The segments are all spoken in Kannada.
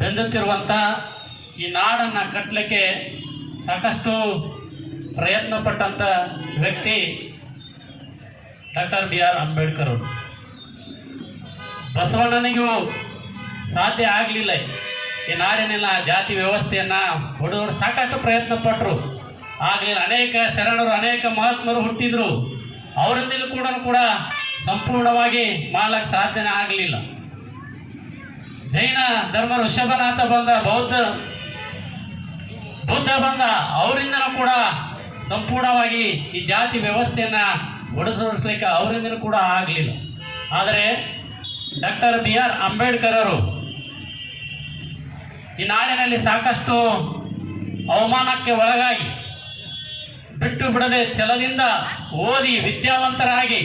ಬೆಂದುತ್ತಿರುವಂಥ ಈ ನಾಡನ್ನು ಕಟ್ಟಲಿಕ್ಕೆ ಸಾಕಷ್ಟು ಪ್ರಯತ್ನ ಪಟ್ಟಂಥ ವ್ಯಕ್ತಿ ಡಾಕ್ಟರ್ ಬಿ ಆರ್ ಅಂಬೇಡ್ಕರ್ ಅವರು. ಬಸವಣ್ಣನಿಗೂ ಸಾಧ್ಯ ಆಗಲಿಲ್ಲ. ಈ ನಾಡಿನ ಜಾತಿ ವ್ಯವಸ್ಥೆಯನ್ನು ಹೊಡೆದವರು ಸಾಕಷ್ಟು ಪ್ರಯತ್ನ ಪಟ್ಟರು ಆಗಲಿ ಅನೇಕ ಶರಣರು, ಅನೇಕ ಮಹಾತ್ಮರು ಹುಟ್ಟಿದ್ರು. ಅವರಿಂದಲೂ ಕೂಡ ಕೂಡ ಸಂಪೂರ್ಣವಾಗಿ ಮಾಡಲಿಕ್ಕೆ ಸಾಧ್ಯನೇ ಆಗಲಿಲ್ಲ. ಜೈನ ಧರ್ಮ ಋಷಭನಾಥ ಬಂದ, ಬೌದ್ಧ, ಬುದ್ಧ ಬಂದ ಅವರಿಂದನೂ ಕೂಡ ಸಂಪೂರ್ಣವಾಗಿ ಈ ಜಾತಿ ವ್ಯವಸ್ಥೆಯನ್ನ ಒಡಿಸೋಡಿಸ್ಲಿಕ್ಕೆ ಅವರಿಂದನೂ ಕೂಡ ಆಗಲಿಲ್ಲ. ಆದರೆ ಡಾಕ್ಟರ್ ಬಿ ಆರ್ ಅಂಬೇಡ್ಕರ್ ಅವರು ಈ ನಾಡಿನಲ್ಲಿ ಸಾಕಷ್ಟು ಅವಮಾನಕ್ಕೆ ಒಳಗಾಗಿ ಬಿಟ್ಟು ಬಿಡದೆ ಛಲದಿಂದ ಓದಿ ವಿದ್ಯಾವಂತರಾಗಿ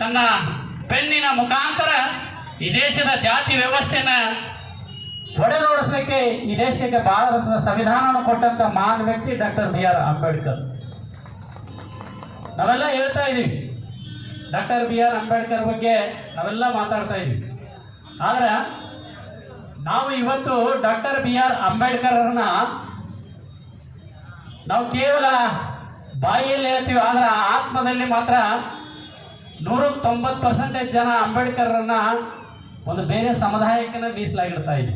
ತನ್ನ ಪೆನ್ನಿನ ಮುಖಾಂತರ ಈ ದೇಶದ ಜಾತಿ ವ್ಯವಸ್ಥೆನ ಒಡೆದೋಡಿಸ್ಲಿಕ್ಕೆ ಈ ದೇಶಕ್ಕೆ ಭಾರತದ ಸಂವಿಧಾನವನ್ನು ಕೊಟ್ಟಂತ ಮಹಾನ್ ವ್ಯಕ್ತಿ ಡಾಕ್ಟರ್ ಬಿ ಆರ್ ಅಂಬೇಡ್ಕರ್. ನಾವೆಲ್ಲ ಹೇಳ್ತಾ ಇದೀವಿ ಡಾಕ್ಟರ್ ಬಿ ಆರ್ ಅಂಬೇಡ್ಕರ್ ಬಗ್ಗೆ ನಾವೆಲ್ಲ ಮಾತಾಡ್ತಾ ಇದೀವಿ ಆದ್ರೆ ನಾವು ಇವತ್ತು ಡಾಕ್ಟರ್ ಬಿ ಆರ್ ಅಂಬೇಡ್ಕರ್ ಅವ್ರನ್ನ ನಾವು ಕೇವಲ ಬಾಯಿಯಲ್ಲಿ ಹೇಳ್ತೀವಿ, ಆದ್ರೆ ಆತ್ಮದಲ್ಲಿ ಮಾತ್ರ ನೂರ ತೊಂಬತ್ತು ಪರ್ಸೆಂಟೇಜ್ ಜನ ಅಂಬೇಡ್ಕರ್ರನ್ನ ಒಂದು ಬೇರೆ ಸಮುದಾಯಕ್ಕೆ ಮೀಸಲಾಗಿಡ್ತಾ ಇದೆ.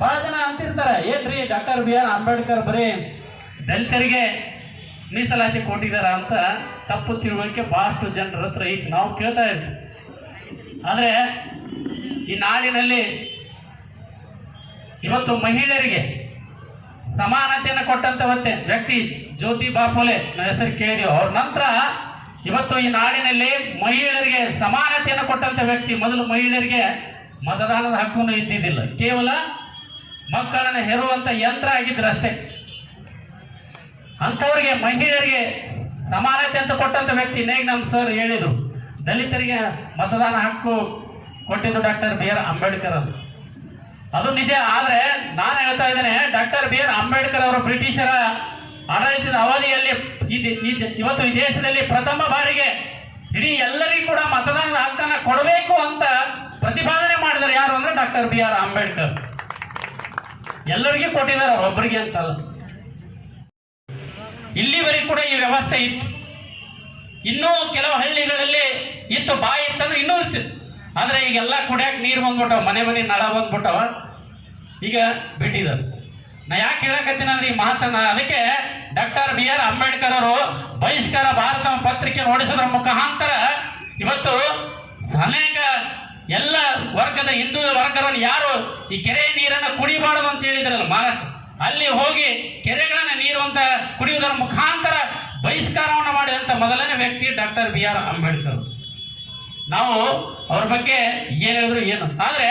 ಬಹಳ ಜನ ಅಂತಿರ್ತಾರೆ, ಏನ್ರಿ ಡಾಕ್ಟರ್ ಬಿ ಆರ್ ಅಂಬೇಡ್ಕರ್ ಬರೀ ದಲಿತರಿಗೆ ಮೀಸಲಾತಿ ಕೊಟ್ಟಿದ್ದಾರೆ ಅಂತ ತಪ್ಪು ತಿಳುವಳಿಕೆ ಬಹಳಷ್ಟು ಜನರ ಹತ್ರ ಈಗ ನಾವು ಕೇಳ್ತಾ ಇದ್ವಿ. ಆದರೆ ಈ ನಾಡಿನಲ್ಲಿ ಇವತ್ತು ಮಹಿಳೆಯರಿಗೆ ಸಮಾನತೆಯನ್ನು ಕೊಟ್ಟಂತ ವ್ಯಕ್ತಿ ಜ್ಯೋತಿ ಬಾಪುಲೆ, ನನ್ನ ಹೆಸರು ಕೇಳಿ ಅವ್ರ ನಂತರ ಇವತ್ತು ಈ ನಾಡಿನಲ್ಲಿ ಮಹಿಳೆಯರಿಗೆ ಸಮಾನತೆಯನ್ನು ಕೊಟ್ಟಂತ ವ್ಯಕ್ತಿ ಮೊದಲು ಮಹಿಳೆಯರಿಗೆ ಮತದಾನದ ಹಕ್ಕನ್ನು ಇದ್ದಿದ್ದಿಲ್ಲ. ಕೇವಲ ಮಕ್ಕಳನ್ನು ಹೆರುವಂತ ಯಂತ್ರ ಆಗಿದ್ರು ಅಷ್ಟೇ. ಅಂಥವ್ರಿಗೆ ಮಹಿಳೆಯರಿಗೆ ಸಮಾನತೆ ಅಂತ ಕೊಟ್ಟಂತ ವ್ಯಕ್ತಿ ನೇಗ್ ನಮ್ಮ ಸರ್ ಹೇಳಿದ್ರು. ದಲಿತರಿಗೆ ಮತದಾನ ಹಕ್ಕು ಕೊಟ್ಟಿದ್ದು ಡಾಕ್ಟರ್ ಬಿ ಆರ್ ಅಂಬೇಡ್ಕರ್ ಅವರು. ಅದು ನಿಜ, ಆದ್ರೆ ನಾನು ಹೇಳ್ತಾ ಇದ್ದೇನೆ, ಡಾಕ್ಟರ್ ಬಿ ಆರ್ ಅಂಬೇಡ್ಕರ್ ಅವರು ಬ್ರಿಟಿಷರ ಆಡಳಿತದ ಅವಧಿಯಲ್ಲಿ ಇವತ್ತು ಈ ದೇಶದಲ್ಲಿ ಪ್ರಥಮ ಬಾರಿಗೆ ಇಡೀ ಎಲ್ಲರಿಗೂ ಕೂಡ ಮತದಾನದ ಹಕ್ಕನ್ನು ಕೊಡಬೇಕು ಅಂತ ಪ್ರತಿಪಾದನೆ ಮಾಡಿದ್ರು ಯಾರು ಅಂದ್ರೆ ಡಾಕ್ಟರ್ ಬಿ ಆರ್ ಅಂಬೇಡ್ಕರ್. ಎಲ್ಲರಿಗೂ ಕೊಟ್ಟಿದ್ದಾರೆ ಒಬ್ಬರಿಗೆ ಅಂತಲ್ಲ. ಇಲ್ಲಿವರೆಗೂ ಕೂಡ ಈ ವ್ಯವಸ್ಥೆ ಇತ್ತು. ಇನ್ನೂ ಕೆಲವು ಹಳ್ಳಿಗಳಲ್ಲಿ ಇತ್ತು, ಬಾಯಿ ಇತ್ತಂದ್ರೆ ಇನ್ನೂ ಇತ್ತು. ಆದ್ರೆ ಈಗೆಲ್ಲ ಕುಡಿಯಕ್ಕೆ ನೀರು ಬಂದ್ಬಿಟ್ಟವ, ಮನೆ ಮನೆ ನಳ ಬಂದ್ಬಿಟ್ಟವ. ಈಗ ಬಿಟ್ಟಿದ್ದಾರೆ. ನಾ ಯಾಕೆ ಹೇಳಕತ್ತೀನಿ ಅಂದ್ರೆ ಈ ಮಾತನ್ನ? ಅದಕ್ಕೆ ಡಾಕ್ಟರ್ ಬಿ ಆರ್ ಅಂಬೇಡ್ಕರ್ ಅವರು ಬಹಿಷ್ಕಾರ ಭಾರತ ಪತ್ರಿಕೆ ಹೊಡಿಸೋದ್ರ ಮುಖಾಂತರ ಇವತ್ತು ಅನೇಕ ಎಲ್ಲ ವರ್ಗದ ಹಿಂದೂ ವರ್ಗದನ್ನು ಯಾರು ಈ ಕೆರೆ ನೀರನ್ನು ಕುಡಿಬಾರದು ಅಂತ ಹೇಳಿದ್ರಲ್ಲ ಮಹಾರಾಷ್ಟ್ರ? ಅಲ್ಲಿ ಹೋಗಿ ಕೆರೆಗಳನ್ನ ನೀರು ಅಂತ ಕುಡಿಯುವುದರ ಮುಖಾಂತರ ಬಹಿಷ್ಕಾರವನ್ನು ಮಾಡಿದಂತ ಮೊದಲನೇ ವ್ಯಕ್ತಿ ಡಾಕ್ಟರ್ ಬಿ ಆರ್ ಅಂಬೇಡ್ಕರ್. ನಾವು ಅವ್ರ ಬಗ್ಗೆ ಏನು ಹೇಳಿದ್ರು ಏನು? ಆದ್ರೆ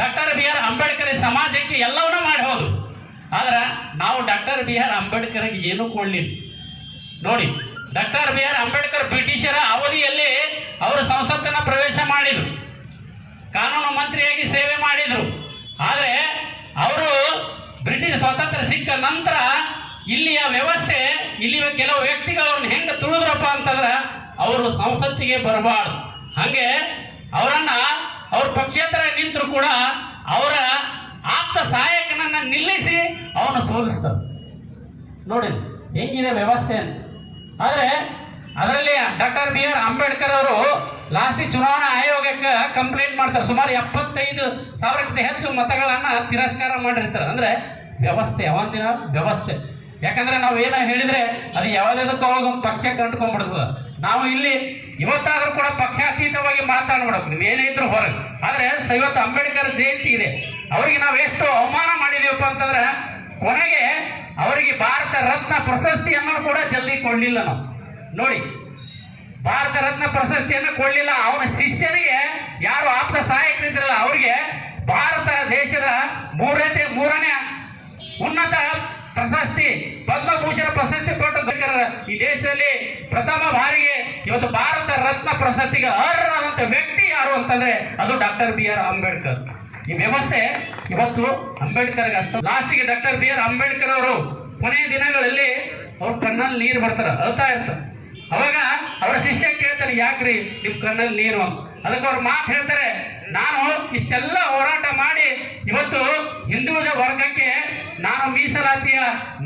ಡಾಕ್ಟರ್ ಬಿ ಆರ್ ಅಂಬೇಡ್ಕರ್ ಸಮಾಜಕ್ಕೆ ಎಲ್ಲವನ್ನೂ ಮಾಡಬಹುದು ಆದ್ರೆ ನಾವು ಡಾಕ್ಟರ್ ಬಿ ಆರ್ ಅಂಬೇಡ್ಕರ್ಗೆ ಏನೂ ಕೊಡ್ಲಿಲ್ಲ. ನೋಡಿ, ಡಾಕ್ಟರ್ ಬಿ ಆರ್ ಅಂಬೇಡ್ಕರ್ ಬ್ರಿಟಿಷರ ಅವಧಿಯಲ್ಲಿ ಅವರು ಸಂಸತ್ತನ್ನ ಪ್ರವೇಶ ಮಾಡಿದ್ರು. ಕಾನೂನು ಮಂತ್ರಿಯಾಗಿ ಸೇವೆ ಮಾಡಿದ್ರು. ಆದರೆ ಅವರು ಬ್ರಿಟಿಷ್ ಸ್ವಾತಂತ್ರ್ಯ ಸಿಕ್ಕ ನಂತರ ಇಲ್ಲಿಯ ವ್ಯವಸ್ಥೆ, ಇಲ್ಲಿಯ ಕೆಲವು ವ್ಯಕ್ತಿಗಳು ಅವ್ರನ್ನ ಹೆಂಗೆ ತುಳಿದ್ರಪ್ಪ ಅಂತಂದ್ರೆ ಅವರು ಸಂಸತ್ತಿಗೆ ಬರಬಾರ್ದು. ಹಾಗೆ ಅವರನ್ನು ಅವ್ರ ಪಕ್ಷೇತರ ನಿಂತರು ಕೂಡ ಅವರ ಆಪ್ತ ಸಹಾಯಕನನ್ನ ನಿಲ್ಲಿಸಿ ಅವನು ಸೋಲಿಸ್ತಾನೆ. ನೋಡಿ, ಹೆಂಗಿದೆ ವ್ಯವಸ್ಥೆ ಅಂತ. ಆದರೆ, ಅದರಲ್ಲಿ ಡಾಕ್ಟರ್ ಬಿ ಆರ್ ಅಂಬೇಡ್ಕರ್ ಅವರು ಲಾಸ್ಟ್ ಚುನಾವಣಾ ಆಯೋಗಕ್ಕೆ ಕಂಪ್ಲೇಂಟ್ ಮಾಡ್ತಾರೆ. ಸುಮಾರು ಎಪ್ಪತ್ತೈದು ಸಾವಿರಕ್ಕಿಂತ ಹೆಚ್ಚು ಮತಗಳನ್ನು ತಿರಸ್ಕಾರ ಮಾಡಿರ್ತಾರೆ. ಅಂದ್ರೆ, ವ್ಯವಸ್ಥೆ ಅವಂದಿನ ವ್ಯವಸ್ಥೆ. ಯಾಕಂದ್ರೆ ನಾವು ಏನೋ ಹೇಳಿದ್ರೆ ಅದು ಅವಾಗ ಒಂದು ಪಕ್ಷಕ್ಕೆ ಕಂಡುಕೊಂಡ್ಬಿಡ್ತದೆ ನಾವು ಇಲ್ಲಿ ಇವತ್ತಾದ್ರೂ ಕೂಡ ಪಕ್ಷಾತೀತವಾಗಿ ಮಾತಾಡ್ಬಿಡಬೇಕು ನೀವು ಏನೇ ಇದ್ರು ಹೊರಗೆ. ಆದರೆ ಇವತ್ತು ಅಂಬೇಡ್ಕರ್ ಜಯಂತಿ ಇದೆ. ಅವರಿಗೆ ನಾವು ಎಷ್ಟು ಅವಮಾನ ಮಾಡಿದೀವಪ್ಪ ಅಂತಂದ್ರೆ ಕೊನೆಗೆ ಅವರಿಗೆ ಭಾರತ ರತ್ನ ಪ್ರಶಸ್ತಿಯನ್ನು ಕೂಡ ಜಲ್ದಿ ಕೊಡಲಿಲ್ಲ ನಾವು. ನೋಡಿ, ಭಾರತ ರತ್ನ ಪ್ರಶಸ್ತಿಯನ್ನು ಕೊಡಲಿಲ್ಲ. ಅವನ ಶಿಷ್ಯನಿಗೆ ಯಾರು ಆಪ್ತ ಸಹಾಯಕರಿದ್ರಲ್ಲ ಅವರಿಗೆ ಭಾರತ ದೇಶದ ಮೂರನೇ ಮೂರನೇ ಉನ್ನತ ಪ್ರಶಸ್ತಿ, ಪದ್ಮಭೂಷಣ ಪ್ರಶಸ್ತಿ ಕೊಟ್ಟು ಈ ದೇಶದಲ್ಲಿ ಪ್ರಥಮ ಬಾರಿಗೆ ಇವತ್ತು ಭಾರತ ರತ್ನ ಪ್ರಶಸ್ತಿಗೆ ಅರ್ಹರಾದಂತ ವ್ಯಕ್ತಿ ಯಾರು ಅಂತಂದ್ರೆ ಅದು ಡಾಕ್ಟರ್ ಬಿ ಆರ್ ಅಂಬೇಡ್ಕರ್. ಈ ವ್ಯವಸ್ಥೆ ಇವತ್ತು ಅಂಬೇಡ್ಕರ್ ಲಾಸ್ಟಿಗೆ ಡಾಕ್ಟರ್ ಬಿ ಆರ್ ಅಂಬೇಡ್ಕರ್ ಅವರು ಕೊನೆಯ ದಿನಗಳಲ್ಲಿ ಅವ್ರ ಕಣ್ಣಲ್ಲಿ ನೀರು ಬರ್ತಾರೆ, ಅಳ್ತಾ ಇರ್ತಾರೆ. ಅವಾಗ ಅವರ ಶಿಷ್ಯ ಕೇಳ್ತಾರೆ, ಯಾಕ್ರಿ ನಿಮ್ ಕಣ್ಣಲ್ಲಿ ನೀರು ಅಂತ? ಅದಕ್ಕೆ ಅವ್ರು ಮಾತು ಹೇಳ್ತಾರೆ, ನಾನು ಇಷ್ಟೆಲ್ಲ ಹೋರಾಟ ಮಾಡಿ ಇವತ್ತು ಹಿಂದುಳಿದ ವರ್ಗಕ್ಕೆ ನಾನು ಮೀಸಲಾತಿಯ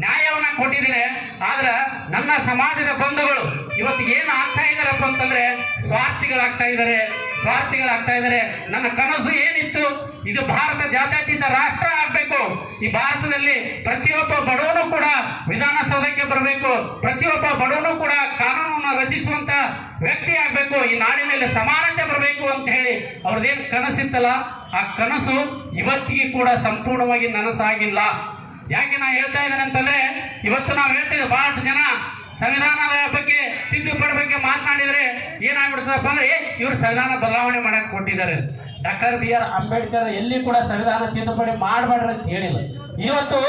ನ್ಯಾಯವನ್ನ ಕೊಟ್ಟಿದ್ದೇನೆ. ಆದ್ರೆ ನನ್ನ ಸಮಾಜದ ಬಂಧುಗಳು ಇವತ್ತು ಏನು ಆಗ್ತಾ ಇದಾರಪ್ಪ ಅಂತಂದ್ರೆ, ಸ್ವಾರ್ಥಿಗಳಾಗ್ತಾ ಇದ್ದಾರೆ ಸ್ವಾರ್ಥಿಗಳಾಗ್ತಾ ಇದ್ದಾರೆ. ನನ್ನ ಕನಸು ಏನಿತ್ತು? ಇದು ಭಾರತ ಜಾತ್ಯತೀತ ರಾಷ್ಟ್ರ ಆಗ್ಬೇಕು. ಈ ಭಾರತದಲ್ಲಿ ಪ್ರತಿಯೊಬ್ಬ ಬಡವನು ಕೂಡ ವಿಧಾನಸೌಧಕ್ಕೆ ಬರಬೇಕು. ಪ್ರತಿಯೊಬ್ಬ ಬಡವನು ಕೂಡ ಕಾನೂನನ್ನು ರಚಿಸುವಂತ ವ್ಯಕ್ತಿ ಆಗ್ಬೇಕು. ಈ ನಾಡಿನಲ್ಲಿ ಸಮಾನತೆ ಬರಬೇಕು ಅಂತ ಹೇಳಿ ಅವ್ರದ್ದೇನು ಕನಸಿತ್ತಲ್ಲ, ಆ ಕನಸು ಇವತ್ತಿಗೆ ಕೂಡ ಸಂಪೂರ್ಣವಾಗಿ ನನಸಾಗಿಲ್ಲ. ಯಾಕೆ ನಾ ಹೇಳ್ತಾ ಇದ್ದೇನೆ ಅಂತಂದ್ರೆ, ಇವತ್ತು ನಾವು ಹೇಳ್ತೇವೆ ಬಹಳಷ್ಟು ಜನ ಸಂವಿಧಾನದ ಬಗ್ಗೆ ತಿದ್ದುಪಡಿ ಬಗ್ಗೆ ಮಾತನಾಡಿದ್ರೆ ಏನಾಗ್ಬಿಡ್ತದಪ್ಪ ಅಂದ್ರೆ ಇವರು ಸಂವಿಧಾನ ಬದಲಾವಣೆ ಮಾಡಕ್ ಕೊಟ್ಟಿದ್ದಾರೆ. ಡಾಕ್ಟರ್ ಬಿ ಆರ್ ಅಂಬೇಡ್ಕರ್ ಎಲ್ಲಿ ಕೂಡ ಸಂವಿಧಾನ ತಿದ್ದುಪಡಿ ಮಾಡಬೇಡ್ರಿ ಅಂತ ಹೇಳಿಲ್ಲ. ಇವತ್ತು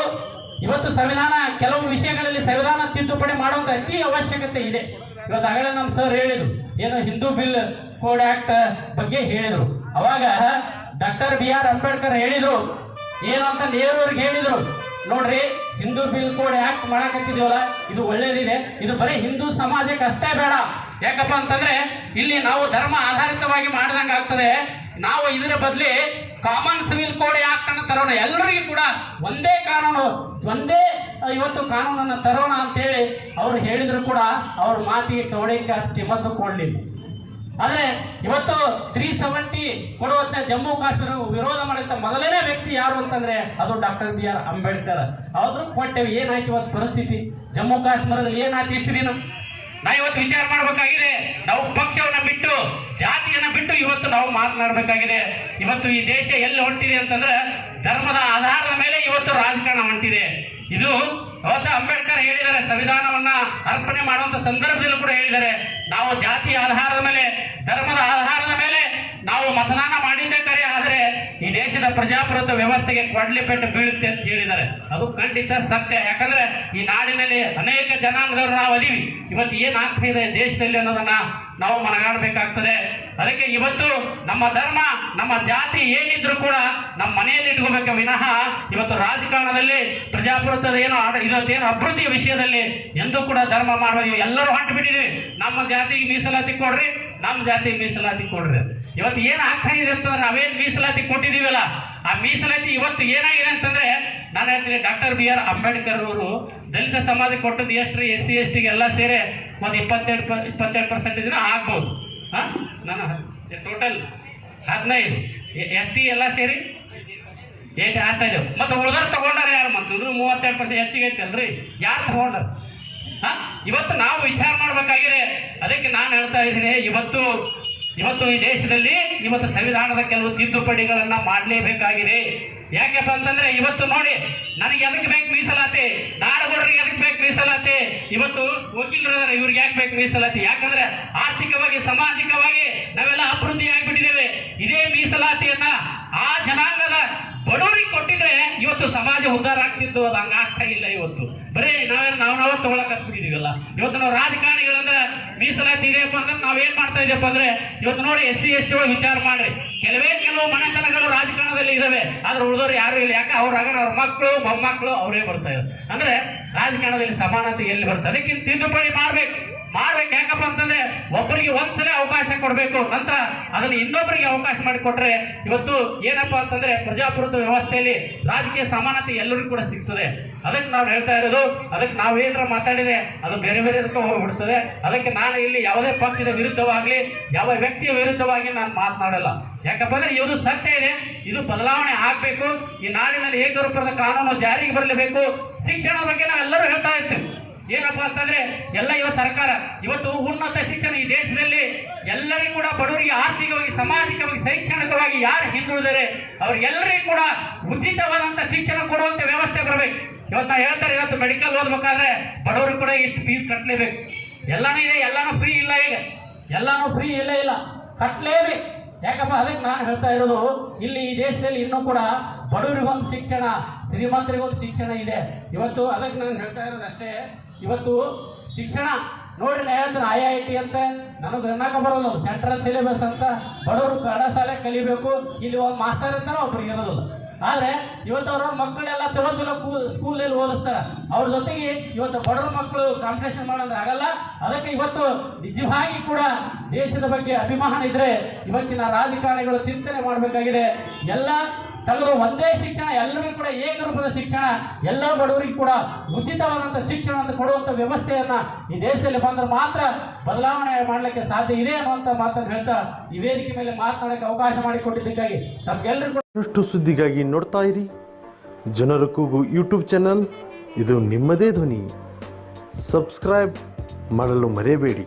ಇವತ್ತು ಸಂವಿಧಾನ, ಕೆಲವು ವಿಷಯಗಳಲ್ಲಿ ಸಂವಿಧಾನ ತಿದ್ದುಪಡಿ ಮಾಡುವಂತ ಅತಿ ಅವಶ್ಯಕತೆ ಇದೆ. ಇವತ್ತು ಆಗಲೇ ನಮ್ಮ ಸರ್ ಹೇಳಿದ್ರು. ಏನು ಹಿಂದೂ ಬಿಲ್ ಕೋಡ್ ಆಕ್ಟ್ ಬಗ್ಗೆ ಹೇಳಿದ್ರು. ಅವಾಗ ಡಾಕ್ಟರ್ ಬಿ ಆರ್ ಅಂಬೇಡ್ಕರ್ ಹೇಳಿದ್ರು. ಏನು ಅಂತ ನೇರವ್ರಿಗೆ ಹೇಳಿದ್ರು. ನೋಡ್ರಿ, ಹಿಂದೂ ಬಿಲ್ ಕೋಡ್ ಆಕ್ಟ್ ಮಾಡಕತ್ತಿದೀವಲ್ಲ ಇದು ಒಳ್ಳೇದಿದೆ. ಇದು ಬರೀ ಹಿಂದೂ ಸಮಾಜಕ್ಕೆ ಅಷ್ಟೇ ಬೇಡ. ಯಾಕಪ್ಪ ಅಂತಂದ್ರೆ, ಇಲ್ಲಿ ನಾವು ಧರ್ಮ ಆಧಾರಿತವಾಗಿ ಮಾಡ್ದಂಗೆ ಆಗ್ತದೆ. ನಾವು ಇದರ ಬದಲಿ ಕಾಮನ್ ಸಿವಿಲ್ ಕೋಡ್ ಆಕ್ಟ್ ಅನ್ನು ತರೋಣ? ಎಲ್ಲರಿಗೂ ಕೂಡ ಒಂದೇ ಕಾನೂನು, ಒಂದೇ ಇವತ್ತು ಕಾನೂನನ್ನು ತರೋಣ ಅಂತೇಳಿ ಅವರು ಹೇಳಿದ್ರು ಕೂಡ ಅವ್ರ ಮಾತಿಗೆ ಕವಡೆಗೆ ಕಿಮ್ಮತ್ತು ಕೊಡ್ಲಿಲ್ಲ. ಆದ್ರೆ ಇವತ್ತು ತ್ರೀ ಸೆವೆಂಟಿ ಕೊಡುವಂತ ಜಮ್ಮು ಕಾಶ್ಮೀರ ವಿರೋಧ ಮಾಡಿದ ಮೊದಲನೇ ವ್ಯಕ್ತಿ ಯಾರು ಅಂತಂದ್ರೆ ಅದು ಡಾಕ್ಟರ್ ಬಿ ಆರ್ ಅಂಬೇಡ್ಕರ್. ಆದ್ರೂ ಕೊಟ್ಟೆವು, ಏನಾಯ್ತು ಇವತ್ತು ಪರಿಸ್ಥಿತಿ? ಜಮ್ಮು ಕಾಶ್ಮೀರದಲ್ಲಿ ಏನಾಯ್ತು ಇಷ್ಟು ದಿನ? ನಾ ಇವತ್ತು ವಿಚಾರ ಮಾಡಬೇಕಾಗಿದೆ. ನಾವು ಪಕ್ಷವನ್ನ ಬಿಟ್ಟು, ಜಾತಿಯನ್ನ ಬಿಟ್ಟು ಇವತ್ತು ನಾವು ಮಾತನಾಡಬೇಕಾಗಿದೆ. ಇವತ್ತು ಈ ದೇಶ ಎಲ್ಲಿ ಹೊಂಟಿದೆ ಅಂತಂದ್ರೆ ಧರ್ಮದ ಆಧಾರದ ಮೇಲೆ ಇವತ್ತು ರಾಜಕಾರಣ ಹೊಂಟಿದೆ. ಇದು ಅವತ್ತ ಅಂಬೇಡ್ಕರ್ ಹೇಳಿದ್ದಾರೆ, ಸಂವಿಧಾನವನ್ನ ಅರ್ಪಣೆ ಮಾಡುವಂತ ಸಂದರ್ಭದಲ್ಲೂ ಕೂಡ ಹೇಳಿದ್ದಾರೆ. ನಾವು ಜಾತಿ ಆಧಾರದ ಮೇಲೆ, ಧರ್ಮದ ಆಧಾರದ ಮೇಲೆ ನಾವು ಮತದಾನ ಮಾಡಿದ್ದೆ ಕರೆ ಆದ್ರೆ ಈ ದೇಶದ ಪ್ರಜಾಪ್ರಭುತ್ವ ವ್ಯವಸ್ಥೆಗೆ ಕೊಡ್ಲಿ ಪೆಟ್ಟು ಬೀಳುತ್ತೆ ಅಂತ ಹೇಳಿದ್ದಾರೆ. ಅದು ಖಂಡಿತ ಸತ್ಯ. ಯಾಕಂದ್ರೆ ಈ ನಾಡಿನಲ್ಲಿ ಅನೇಕ ಜನಾಂಗದವರು ನಾವು ಅದೀವಿ. ಇವತ್ತು ಏನಾಗ್ತಾ ಇದೆ ದೇಶದಲ್ಲಿ ಅನ್ನೋದನ್ನ ನಾವು ಮನಗಾಡಬೇಕಾಗ್ತದೆ. ಅದಕ್ಕೆ ಇವತ್ತು ನಮ್ಮ ಧರ್ಮ, ನಮ್ಮ ಜಾತಿ ಏನಿದ್ರು ಕೂಡ ನಮ್ಮ ಮನೆಯಲ್ಲಿ ಇಟ್ಕೋಬೇಕ. ವಿನಃ ಇವತ್ತು ರಾಜಕಾರಣದಲ್ಲಿ ಪ್ರಜಾಪ್ರಭುತ್ವದ ಏನು ಇವತ್ತೇನು ಅಭಿವೃದ್ಧಿಯ ವಿಷಯದಲ್ಲಿ ಎಂದೂ ಕೂಡ ಧರ್ಮ ಮಾಡೋದು ಎಲ್ಲರೂ ಹೊಂಟು ಬಿಟ್ಟಿದ್ದೀವಿ. ನಮ್ಮ ಜಾತಿಗೆ ಮೀಸಲಾತಿ ಕೊಡ್ರಿ, ನಮ್ಮ ಜಾತಿಗೆ ಮೀಸಲಾತಿ ಕೊಡ್ರಿ ಇವತ್ತು ಏನು ಆಗ್ತಾ ಇದೆ ಅಂತಂದ್ರೆ ನಾವೇನ್ ಮೀಸಲಾತಿ ಕೊಟ್ಟಿದ್ದೀವಲ್ಲ ಆ ಮೀಸಲಾತಿ ಇವತ್ತು ಏನಾಗಿದೆ ಅಂತಂದ್ರೆ, ನಾನು ಹೇಳ್ತೀನಿ, ಡಾಕ್ಟರ್ ಬಿ ಆರ್ ಅಂಬೇಡ್ಕರ್ ಅವರು ದಲಿತ ಸಮಾಜ ಕೊಟ್ಟದ್ದು ಎಷ್ಟು ಎಸ್ ಸಿ, ಎಸ್ ಟಿಗೆ ಎಲ್ಲ ಸೇರಿ ಒಂದು ಇಪ್ಪತ್ತೆರಡು ಪ ಇಪ್ಪತ್ತೆರಡು ಪರ್ಸೆಂಟೇಜ್ ಆಗ್ಬೋದು. ಹಾಂ? ನಾನು ಟೋಟಲ್ ಹದಿನೈದು. ಎಸ್ ಟಿ ಎಲ್ಲ ಸೇರಿ ಏಟ್ ಆಗ್ತಾ ಇದ್ದೇವೆ ಮತ್ತು ಉಳಿದವ್ರು ತಗೊಂಡಾರ ಯಾರು? ಮತ್ತೆ ಮೂವತ್ತೆರಡು ಪರ್ಸೆಂಟ್ ಹೆಚ್ಚಿಗೆ ಐತಲ್ರಿ ಯಾರು ತೊಗೊಂಡಾರ? ಹಾಂ? ಇವತ್ತು ನಾವು ವಿಚಾರ ಮಾಡಬೇಕಾಗಿದೆ. ಅದಕ್ಕೆ ನಾನು ಹೇಳ್ತಾ ಇದ್ದೀನಿ, ಇವತ್ತು ಇವತ್ತು ಈ ದೇಶದಲ್ಲಿ ಇವತ್ತು ಸಂವಿಧಾನದ ಕೆಲವು ತಿದ್ದುಪಡಿಗಳನ್ನ ಮಾಡಲೇಬೇಕಾಗಿದೆ. ಯಾಕೆಪ್ಪ ಅಂತಂದ್ರೆ ಇವತ್ತು ನೋಡಿ, ನನಗೆ ಎದಕ್ಕೆ ಬೇಕು ಮೀಸಲಾತಿ? ನಾಡಗೌಡರಿಗೆ ಎದಕ್ಕೆ ಬೇಕು ಮೀಸಲಾತಿ? ಇವತ್ತು ವಕೀಲರಾದ್ರೆ ಇವ್ರಿಗೆ ಯಾಕೆ ಬೇಕು ಮೀಸಲಾತಿ? ಯಾಕಂದ್ರೆ ಆರ್ಥಿಕವಾಗಿ, ಸಾಮಾಜಿಕವಾಗಿ ನಾವೆಲ್ಲ ಅಭಿವೃದ್ಧಿ ಆಗಿಬಿಟ್ಟಿದ್ದೇವೆ. ಇದೇ ಮೀಸಲಾತಿಯನ್ನ ಆ ಜನಾಂಗದ ಬಡವರಿಗೆ ಕೊಟ್ಟಿದ್ರೆ ಇವತ್ತು ಸಮಾಜ ಉದ್ಧಾರ ಆಗ್ತಿತ್ತು. ಅದು ಹಂಗಾಗ್ತಾ ಇಲ್ಲ ಇವತ್ತು. ಬರೀ ನಾವೇ ನಾವು ನಾವು ತಗೊಳಕ್ ಹತ್ಬಿಟ್ಟಿದೀವಲ್ಲ. ಇವತ್ತು ನಾವು ರಾಜಕಾರಣಿಗಳಂದ್ರೆ ಮೀಸಲಾತಿ ಇದೆಯಪ್ಪ ಅಂದ್ರೆ ನಾವೇನ್ ಮಾಡ್ತಾ ಇದೆಯಪ್ಪ ಅಂದ್ರೆ ಇವತ್ತು ನೋಡಿ ಎಸ್ ಸಿ, ಎಸ್ ಟಿ ಒಳಗೆ ವಿಚಾರ ಮಾಡ್ರಿ. ಕೆಲವೇ ಕೆಲವು ಮನೆತನಗಳು ರಾಜಕಾರಣದಲ್ಲಿ ಇದಾವೆ. ಆದ್ರೆ ಉಳಿದವರು ಯಾರು ಇಲ್ಲ. ಯಾಕೆ? ಅವ್ರ ಆಗ ಅವ್ರ ಮಕ್ಕಳು ಮೊಮ್ಮಕ್ಕಳು ಅವರೇ ಬರ್ತಾ ಇದ್ದಾರೆ ಅಂದ್ರೆ ರಾಜಕಾರಣದಲ್ಲಿ ಸಮಾನತೆ ಎಲ್ಲಿ ಬರ್ತದೆ ಅದಕ್ಕಿಂತ ತಿದ್ದುಪಡಿ ಮಾಡ್ಬೇಕು. ಮಾಡ್ಬೇಕು ಯಾಕಪ್ಪ ಅಂತಂದ್ರೆ ಒಬ್ಬರಿಗೆ ಒಂದ್ಸಲ ಅವಕಾಶ ಕೊಡಬೇಕು. ನಂತರ ಅದನ್ನ ಇನ್ನೊಬ್ಬರಿಗೆ ಅವಕಾಶ ಮಾಡಿಕೊಟ್ರೆ ಇವತ್ತು ಏನಪ್ಪಾ ಅಂತಂದ್ರೆ ಪ್ರಜಾಪ್ರಭುತ್ವ ವ್ಯವಸ್ಥೆಯಲ್ಲಿ ರಾಜಕೀಯ ಸಮಾನತೆ ಎಲ್ಲರಿಗೂ ಕೂಡ ಸಿಗ್ತದೆ. ಅದಕ್ಕೆ ನಾವು ಹೇಳ್ತಾ ಇರೋದು, ಅದಕ್ಕೆ ನಾವು ಏನಾರ ಮಾತಾಡಿದೆ ಅದು ಬೇರೆ ಬೇರೆ ಹೋಗ್ಬಿಡ್ತದೆ. ಅದಕ್ಕೆ ನಾನು ಇಲ್ಲಿ ಯಾವುದೇ ಪಕ್ಷದ ವಿರುದ್ಧವಾಗಲಿ, ಯಾವ ವ್ಯಕ್ತಿಯ ವಿರುದ್ಧವಾಗಿ ನಾನು ಮಾತನಾಡಲ್ಲ. ಯಾಕಪ್ಪ ಅಂದ್ರೆ ಇದು ಸತ್ಯ ಇದೆ, ಇದು ಬದಲಾವಣೆ ಆಗ್ಬೇಕು. ಈ ನಾಡಿನಲ್ಲಿ ಏಕರೂಪದ ಕಾನೂನು ಜಾರಿಗೆ ಬರಲೇಬೇಕು. ಶಿಕ್ಷಣದ ಬಗ್ಗೆ ನಾವೆಲ್ಲರೂ ಹೇಳ್ತಾ ಇರ್ತೀವಿ. ಏನಪ್ಪ ಅಂತಂದ್ರೆ, ಎಲ್ಲ ಇವತ್ತು ಸರ್ಕಾರ, ಇವತ್ತು ಉನ್ನತ ಶಿಕ್ಷಣ ಈ ದೇಶದಲ್ಲಿ ಎಲ್ಲರಿಗೂ ಕೂಡ ಬಡವರಿಗೆ ಆರ್ಥಿಕವಾಗಿ, ಸಾಮಾಜಿಕವಾಗಿ, ಶೈಕ್ಷಣಿಕವಾಗಿ ಯಾರು ಹಿಂದುಳಿದರೆ ಅವ್ರಿಗೆಲ್ಲರಿಗೂ ಕೂಡ ಉಚಿತವಾದಂತ ಶಿಕ್ಷಣ ಕೊಡುವಂತ ವ್ಯವಸ್ಥೆ ಬರಬೇಕು. ಇವತ್ತು ನಾ ಹೇಳ್ತಾರೆ, ಇವತ್ತು ಮೆಡಿಕಲ್ ಓದ್ಬೇಕಾದ್ರೆ ಬಡವರು ಕೂಡ ಇಷ್ಟು ಫೀಸ್ ಕಟ್ಟಲೇಬೇಕು ಎಲ್ಲಾನು ಇದೆ, ಎಲ್ಲಾನು ಫ್ರೀ ಇಲ್ಲ ಈಗ. ಎಲ್ಲಾನು ಫ್ರೀ ಇಲ್ಲೇ ಇಲ್ಲ. ಕಟ್ಟಲೇಬೇಕು ಯಾಕಪ್ಪ? ಅದಕ್ಕೆ ನಾನು ಹೇಳ್ತಾ ಇರೋದು, ಇಲ್ಲಿ ಈ ದೇಶದಲ್ಲಿ ಇನ್ನೂ ಕೂಡ ಬಡವರಿಗೊಂದು ಶಿಕ್ಷಣ, ಶ್ರೀಮಂತರಿಗೊಂದು ಶಿಕ್ಷಣ ಇದೆ. ಇವತ್ತು ಅದಕ್ಕೆ ನಾನು ಹೇಳ್ತಾ ಇರೋದು ಅಷ್ಟೇ ಇವತ್ತು ಶಿಕ್ಷಣ ನೋಡ್ರಿ ನಾ ಹೇಳ್ತೀನಿ ಐ ಐ ಟಿ ಅಂತ ನನಗೆ ಅನ್ನಕ ಬರೋದು ಸೆಂಟ್ರಲ್ ಸಿಲೆಬಸ್ ಅಂತ ಬಡವರು ಕನ್ನಡ ಶಾಲೆ ಕಲಿಬೇಕು. ಇಲ್ಲಿ ಒಂದು ಮಾಸ್ಟರ್ ಅಂತ ಒಬ್ರಿಗೆ ಇರೋದಿಲ್ಲ ಆದರೆ ಇವತ್ತು ಅವ್ರ ಮಕ್ಕಳೆಲ್ಲ ಚಲೋ ಚಲೋ ಸ್ಕೂಲಲ್ಲಿ ಓದಿಸ್ತಾರೆ. ಅವ್ರ ಜೊತೆಗೆ ಇವತ್ತು ಬಡವ್ರ ಮಕ್ಕಳು ಕಾಂಪಿಟೇಷನ್ ಮಾಡೋದ್ರೆ ಆಗಲ್ಲ. ಅದಕ್ಕೆ ಇವತ್ತು ನಿಜವಾಗಿ ಕೂಡ ದೇಶದ ಬಗ್ಗೆ ಅಭಿಮಾನ ಇದ್ರೆ ಇವತ್ತಿನ ರಾಜಕಾರಣಿಗಳು ಚಿಂತನೆ ಮಾಡಬೇಕಾಗಿದೆ. ಎಲ್ಲ ತೆಗೆದು ಒಂದೇ ಶಿಕ್ಷಣ, ಎಲ್ಲರಿಗೂ ಕೂಡ ಏಕರೂಪದ ಶಿಕ್ಷಣ, ಎಲ್ಲ ಬಡವರಿಗೂ ಕೂಡ ಉಚಿತವಾದಂಥ ಶಿಕ್ಷಣ ಅಂತ ಕೊಡುವಂಥ ವ್ಯವಸ್ಥೆಯನ್ನ ಈ ದೇಶದಲ್ಲಿ ಬಂದ್ರೆ ಮಾತ್ರ ಬದಲಾವಣೆ ಮಾಡಲಿಕ್ಕೆ ಸಾಧ್ಯ ಇದೆ ಅನ್ನುವಂಥ ಮಾತನ್ನು ಹೇಳ್ತಾ ಈ ವೇದಿಕೆ ಮೇಲೆ ಮಾತನಾಡಕ್ಕೆ ಅವಕಾಶ ಮಾಡಿಕೊಟ್ಟಿದ್ದಕ್ಕಾಗಿ ತಮ್ಗೆಲ್ಲರಿಗೂ ಇನ್ನಷ್ಟು ಸುದ್ದಿಗಾಗಿ ನೋಡ್ತಾ ಇರಿ. ಜನರ ಕೂಗು ಯೂಟ್ಯೂಬ್ ಚಾನಲ್, ಇದು ನಿಮ್ಮದೇ ಧ್ವನಿ. ಸಬ್ಸ್ಕ್ರೈಬ್ ಮಾಡಲು ಮರೆಯಬೇಡಿ.